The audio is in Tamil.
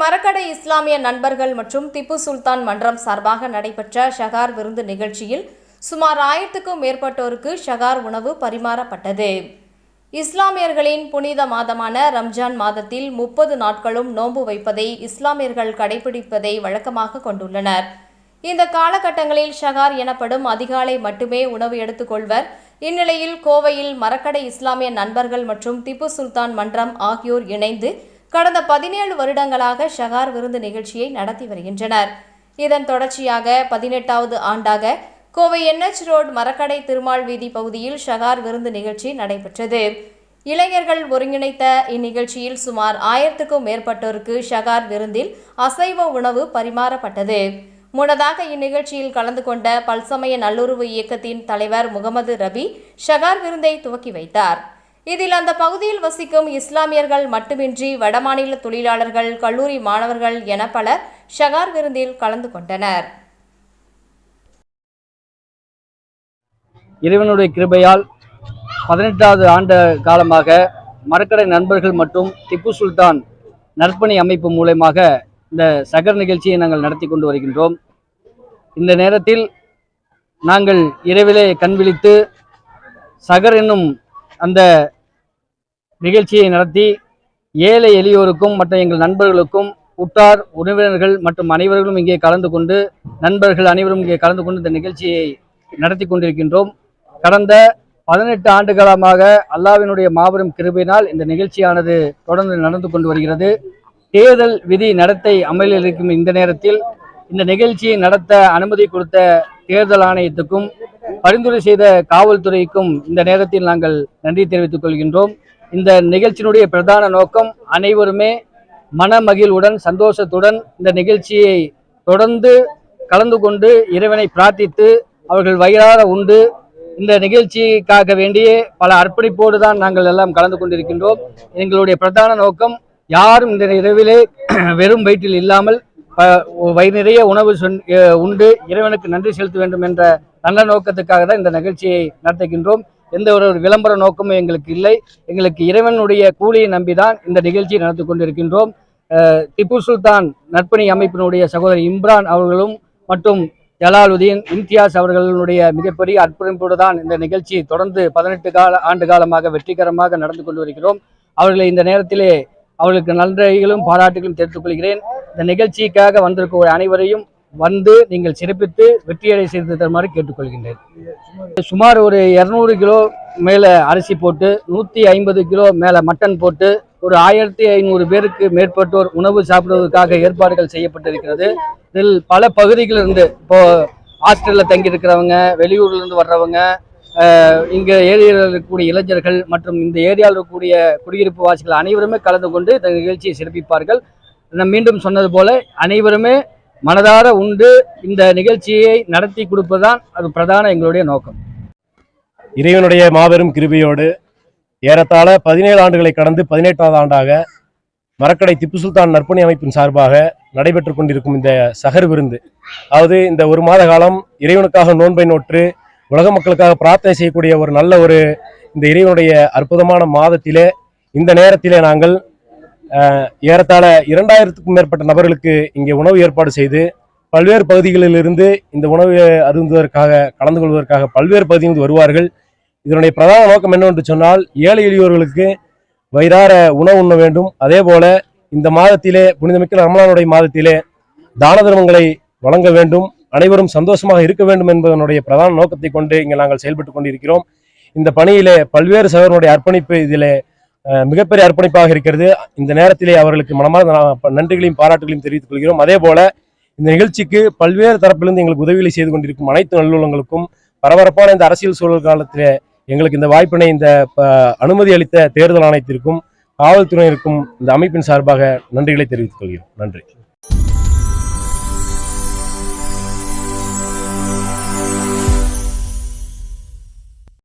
மரக்கடை இஸ்லாமிய நண்பர்கள் மற்றும் திப்பு சுல்தான் மன்றம் சார்பாக நடைபெற்ற ஷகார் விருந்து நிகழ்ச்சியில் சுமார் ஆயிரத்துக்கும் மேற்பட்டோருக்கு ஷகார் உணவு பரிமாறப்பட்டது. இஸ்லாமியர்களின் புனித மாதமான ரம்ஜான் மாதத்தில் முப்பது நாட்களும் நோன்பு வைப்பதை இஸ்லாமியர்கள் கடைபிடிப்பதை வழக்கமாக கொண்டுள்ளனர். இந்த காலகட்டங்களில் ஷகார் எனப்படும் அதிகாலை மட்டுமே உணவு எடுத்துக்கொள்வர் இந்நிலையில் கோவையில் மரக்கடை இஸ்லாமிய நண்பர்கள் மற்றும் திப்பு சுல்தான் மன்றம் ஆகியோர் இணைந்து கடந்த பதினேழு வருடங்களாக ஷகார் விருந்து நிகழ்ச்சியை நடத்தி வருகின்றனர். இதன் தொடர்ச்சியாக பதினெட்டாவது ஆண்டாக கோவை என்எச் ரோடு மரக்கடை திருமால் வீதி பகுதியில் ஷகார் விருந்து நிகழ்ச்சி நடைபெற்றது. இளைஞர்கள் ஒருங்கிணைத்த இந்நிகழ்ச்சியில் சுமார் ஆயிரத்துக்கும் மேற்பட்டோருக்கு ஷகார் விருந்தில் அசைவ உணவு பரிமாறப்பட்டது. முன்னதாக இந்நிகழ்ச்சியில் கலந்து கொண்ட பல்சமய நல்லுறவு இயக்கத்தின் தலைவர் முகமது ரபி ஷகார் விருந்தை துவக்கி வைத்தார். இதில் அந்த பகுதியில் வசிக்கும் இஸ்லாமியர்கள் மட்டுமின்றி வடமாநில தொழிலாளர்கள் கல்லூரி மாணவர்கள் என பலர் ஷகார் விருந்தில் கலந்து கொண்டனர். இறைவனுடைய கிருபையால் பதினெட்டாவது ஆண்டு காலமாக மரக்கடை நண்பர்கள் மற்றும் திப்பு சுல்தான் நற்பணி அமைப்பு மூலயமாக இந்த சகர் நிகழ்ச்சியை நாங்கள் நடத்தி கொண்டு வருகின்றோம். இந்த நேரத்தில் நாங்கள் இரவிலே கண்விழித்து சகர் என்னும் அந்த நிகழ்ச்சியை நடத்தி ஏழை எளியோருக்கும் மற்ற எங்கள் நண்பர்களுக்கும் உற்றார் உறவினர்கள் மற்றும் அனைவர்களும் இங்கே கலந்து கொண்டு நண்பர்கள் அனைவரும் இங்கே கலந்து கொண்டு இந்த நிகழ்ச்சியை நடத்தி கொண்டிருக்கின்றோம். கடந்த பதினெட்டு ஆண்டு காலமாக அல்லாவினுடைய மாபெரும் கிருபையினால் இந்த நிகழ்ச்சியானது தொடர்ந்து நடந்து கொண்டு வருகிறது. தேர்தல் விதி நடத்தை அமலில் இருக்கும் இந்த நேரத்தில் இந்த நிகழ்ச்சியை நடத்த அனுமதி கொடுத்த தேர்தல் ஆணையத்துக்கும் பரிந்துரை செய்த காவல்துறைக்கும் இந்த நேரத்தில் நாங்கள் நன்றி தெரிவித்துக் கொள்கின்றோம். இந்த நிகழ்ச்சியினுடைய பிரதான நோக்கம் அனைவருமே மனமகிழ்வுடன் சந்தோஷத்துடன் இந்த நிகழ்ச்சியை தொடர்ந்து கலந்து கொண்டு இறைவனை பிரார்த்தித்து அவர்கள் வயிறார உண்டு. இந்த நிகழ்ச்சிக்காக வேண்டியே பல அர்ப்பணிப்போடு தான் நாங்கள் எல்லாம் கலந்து கொண்டிருக்கின்றோம். எங்களுடைய பிரதான நோக்கம் யாரும் இந்த இரவிலே வெறும் வயிற்றில் இல்லாமல் வயிறு நிறைய உணவு உண்டு. இறைவனுக்கு நன்றி செலுத்த வேண்டும் என்ற நல்ல நோக்கத்துக்காக தான் இந்த நிகழ்ச்சியை நடத்துகின்றோம். எந்த ஒரு விளம்பர நோக்கமும் எங்களுக்கு இல்லை. எங்களுக்கு இறைவனுடைய கூலியை நம்பி தான் இந்த நிகழ்ச்சியை நடத்தி கொண்டிருக்கின்றோம். திப்பு சுல்தான் நற்பணி அமைப்பினுடைய சகோதரி இம்ரான் அவர்களும் மற்றும் ஜலாலுதீன் இம்தியாஸ் அவர்களுடைய மிகப்பெரிய அர்ப்பணிப்போடு தான் இந்த நிகழ்ச்சி தொடர்ந்து பதினெட்டு கால ஆண்டு காலமாக வெற்றிகரமாக நடந்து கொண்டு வருகிறோம். அவர்களை இந்த நேரத்திலே அவர்களுக்கு நன்றிகளும் பாராட்டுகளும் தெரிவித்துக் கொள்கிறேன். இந்த நிகழ்ச்சிக்காக வந்திருக்க அனைவரையும் வந்து நீங்கள் சிறப்பித்து வெற்றியடை செய்து தருமாறு கேட்டுக்கொள்கின்றேன். சுமார் ஒரு இரநூறு கிலோ மேலே அரிசி போட்டு நூற்றி ஐம்பது கிலோ மேலே மட்டன் போட்டு ஒரு ஆயிரத்தி ஐநூறு பேருக்கு மேற்பட்டோர் உணவு சாப்பிடுவதற்காக ஏற்பாடுகள் செய்யப்பட்டிருக்கிறது. இதில் பல பகுதிகளிலிருந்து இப்போ ஹாஸ்டலில் தங்கியிருக்கிறவங்க வெளியூர்லேருந்து வர்றவங்க இங்கே ஏரியாவில் இருக்கக்கூடிய இளைஞர்கள் மற்றும் இந்த ஏரியாவில் இருக்கக்கூடிய குடியிருப்பு வாசிகள் அனைவருமே கலந்து கொண்டு இந்த நிகழ்ச்சியை சிறப்பிப்பார்கள். நான் மீண்டும் சொன்னது போல அனைவருமே மனதார உண்டு. இந்த நிகழ்ச்சியை நடத்தி கொடுப்பதுதான் அது பிரதான எங்களுடைய நோக்கம். இறைவனுடைய மாபெரும் கிருபையோடு ஏறத்தாழ பதினேழு ஆண்டுகளை கடந்து பதினெட்டாவது ஆண்டாக மரக்கடை திப்பு சுல்தான் நற்பணி அமைப்பின் சார்பாக நடைபெற்று கொண்டிருக்கும் இந்த சகர் விருந்து. அதாவது இந்த ஒரு மாத காலம் இறைவனுக்காக நோன்பை நோற்று உலக மக்களுக்காக பிரார்த்தனை செய்யக்கூடிய ஒரு நல்ல ஒரு இந்த இறைவனுடைய அற்புதமான மாதத்திலே இந்த நேரத்திலே நாங்கள் ஏறத்தாழ இரண்டாயிரத்துக்கும் மேற்பட்ட நபர்களுக்கு இங்கே உணவு ஏற்பாடு செய்து பல்வேறு பகுதிகளிலிருந்து இந்த உணவு அருந்துவதற்காக கலந்து கொள்வதற்காக பல்வேறு பகுதிகளில் வருவார்கள். இதனுடைய பிரதான நோக்கம் என்னவென்று சொன்னால் ஏழை எளியோர்களுக்கு வயிறார உணவு உண்ண வேண்டும். அதே போல இந்த மாதத்திலே புனிதமிக்க ரமலானுடைய மாதத்திலே தான தர்மங்களை வழங்க வேண்டும். அனைவரும் சந்தோஷமாக இருக்க வேண்டும் என்பதனுடைய பிரதான நோக்கத்தை கொண்டு இங்கே நாங்கள் செயல்பட்டு கொண்டிருக்கிறோம். இந்த பணியிலே பல்வேறு சகோதரனுடைய அர்ப்பணிப்பு இதிலே மிகப்பெரிய அர்ப்பணிப்பாக இருக்கிறது. இந்த நேரத்திலே அவர்களுக்கு மனமார்ந்த நன்றிகளையும் பாராட்டுகளையும் தெரிவித்துக் கொள்கிறோம். அதே போல இந்த நிகழ்ச்சிக்கு பல்வேறு தரப்பிலிருந்து எங்களுக்கு உதவிகளை செய்து கொண்டிருக்கும் அனைத்து நல்லுள்ளங்களுக்கும் பரபரப்பான இந்த அரசியல் சூழல் காலத்திலே எங்களுக்கு இந்த வாய்ப்பினை இந்த அனுமதி அளித்த தேர்தல் ஆணையத்திற்கும் காவல்துறையினருக்கும் இந்த அமைப்பின் சார்பாக நன்றிகளை தெரிவித்துக் கொள்கிறோம். நன்றி.